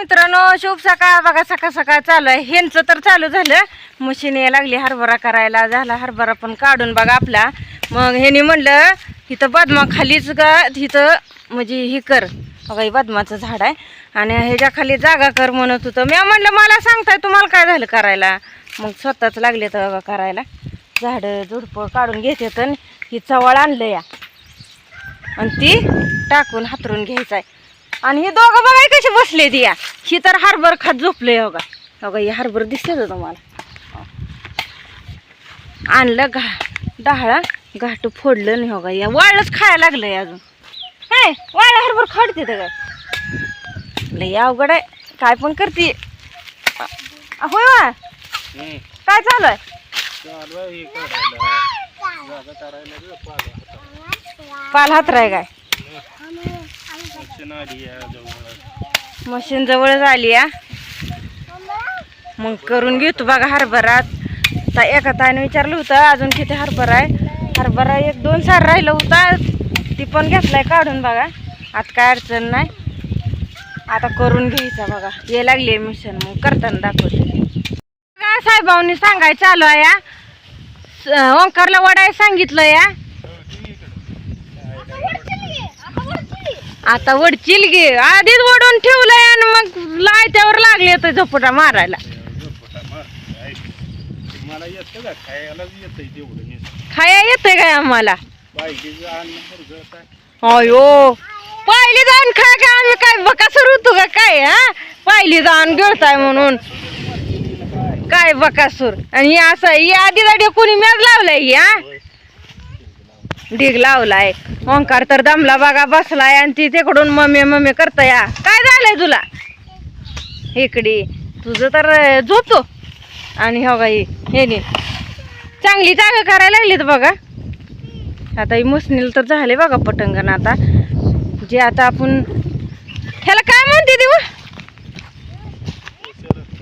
मित्रांनो शुभ सकाळ. बघा सकाळ सकाळ चालू आहे. ह्यांचं तर चालू झालं. मशीन यायला लागली हरभरा करायला झाला हरभरा पण काढून बघा आपला. मग ह्यानी म्हणलं इथं बदमा खालीच का तिथं म्हणजे ही कर. बघा हे बदमाचं झाड आहे. आणि ह्याच्या खाली जागा कर म्हणत होतं. मी म्हणलं मला सांगताय तुम्हाला काय झालं करायला? मग स्वतःच लागले तर बघा करायला. झाडं झुडपं काढून घेते तर ही चवळ आणलं या आणि ती टाकून हातरून घ्यायचं आहे आणि हे दोघं बघा कशी बसले ती या. ही तर हरभर खात झोपले हो का हो हरभर दिसते का तुम्हाला. आणलं घा डाळा घाट फोडलं नाही हो या वाळच खायला लागलंय अजून. काय वाळा हरभर खाडते तर काय? लय अवघड आहे. काय पण करते. होय वा काय चालू आहे पाल हातराय काय? मशीन जवळच आली या मग करून घेतो बघा हरभरात. आता एका ताईने विचारलं होतं अजून किती हरभरा आहे? हरभरा एक दोन सार राहिलं होता. ती पण घेतलाय काढून बघा. आता काय अडचण नाही. आता करून घ्यायचा बघा. ये लागली मिशन मग करताना दाखवते. काय साहेबांनी सांगायचं चालू आहे या. स- ओंकारला वडाय सांगितलं या आता वडचिल गे आधीच वडून ठेवलंय आणि मग लायत्यावर लागले तर झोपटा मारायला. मला येतं का? खायला येतंय तेवढं मी खाया येतंय काय आम्हाला? अयो पाहिली जाऊन खा का आम्ही? काय बकासूर होतो का काय हा? पाहिली जाऊन गिळताय म्हणून. काय बकासूर? आणि असं ही आधी कोणी मॅच लावलाय हा? ढीग लावलाय. ओंकार तर दमला बघा बसलाय आणि ती तिकडून मम्मी मम्मी करता या काय झालंय तुला? इकडे. तुझं तर झोपतो आणि हो गाई हे नी. चांगली जागा करायला लागली बघा. आता ही मुसनील तर झाले बघा पटंगण आता. जे आता आपण ह्याला काय म्हणते देऊ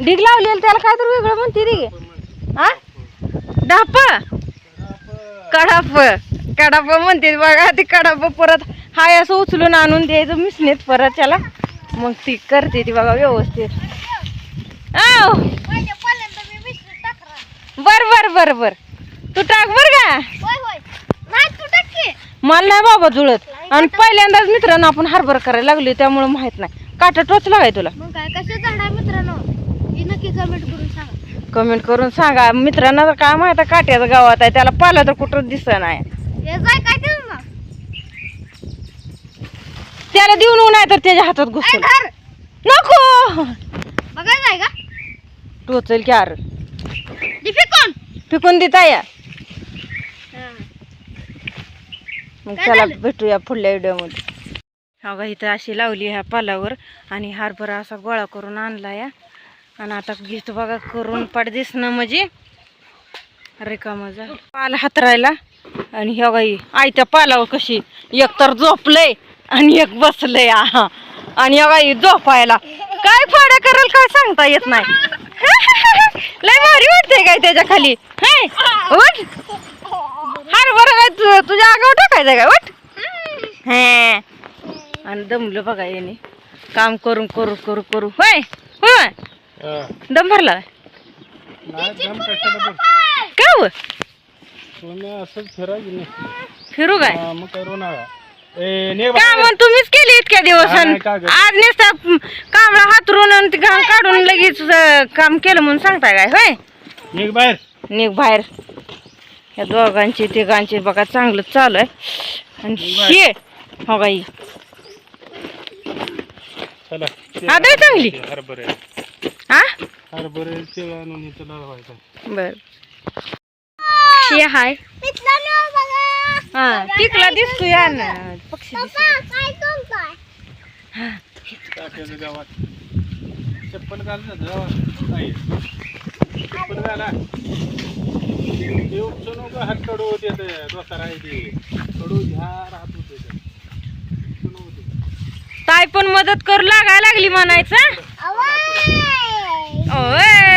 ढीग लावलेलं त्याला काय तर वेगळं म्हणते रे हा? डाप कडाप. कडाप म्हणते बघा ती कडाप परत हाय असं उचलून आणून द्यायचं मिसनीत परत त्याला. मग ती करते ती बघा व्यवस्थित. बर बर बर बर. तू टाक बर का? मला नाही बाबा जुळत. आणि पहिल्यांदाच मित्रांनो आपण हरभर करायला लागली त्यामुळे माहीत नाही. काटा टोचला काय तुला? मित्रांनो? हे नक्की कमेंट करून सांगा. कमेंट करून सांगा. मित्रांना तर काय माहीत काट्याचं गावात आहे त्याला पाला तर कुठं दिसत नाही. त्याला देऊन नाही तर त्याच्या हातात घुसल. धर नको! का? टोचल की अर डिफी कोण फिकून देता या. मग चला झालं? भेटूया पुढल्या व्हिडिओमध्ये. हा बघा इथं अशी लावली ह्या पालावर आणि हरभरा असा गोळा करून आणला या. आणि आता घेतो बघा करून पाठ दिसणं म्हणजे रिकामं झालं पाल हातरायला. आणि ह्या गाई आयत्या पालावर कशी एक तर झोपलंय आणि एक बसलंय आहा. आणि ह्या गाई झोपायला. काय फाड्या कराल काय सांगता येत नाही. लय भारी वाटते काय त्याच्याखाली. हाय उठ. हार बरं काय तुझ्या आगाव टाकायचं काय? उठ. हे. आणि दमलं बघा याने. काम करून करू करू करू. होय होय दम भरला. काय? असंच फिरायचं नाही? फिरू काय? हा, मग ए ने तुम्हीच केली इतक्या दिवस हा, आणि नाही का गं? आज नुसता कामला हातरून आणि ते घाम काढून लगेच अं, काम केलं म्हणून सांगताय काय? होय? निघ बाहेर. निघ बाहेर. या दोघांचे तिघांचे बघा चांगलं चालू आहे. आणि हो गाई चला हा, दे चांगली. हरभरे. हा? हरभरे तेल आणून इथं लावायचं. बर. शे हाय. मित्रांनो बघा. हा टिकला दिसतो या ना पक्षी चप्पल घाल ना गावात नाही. चप्पल घाला हात कडू होते कडू घ्या राहत होते. ताई पण मदत करू लागायला लागली म्हणायचं. ओय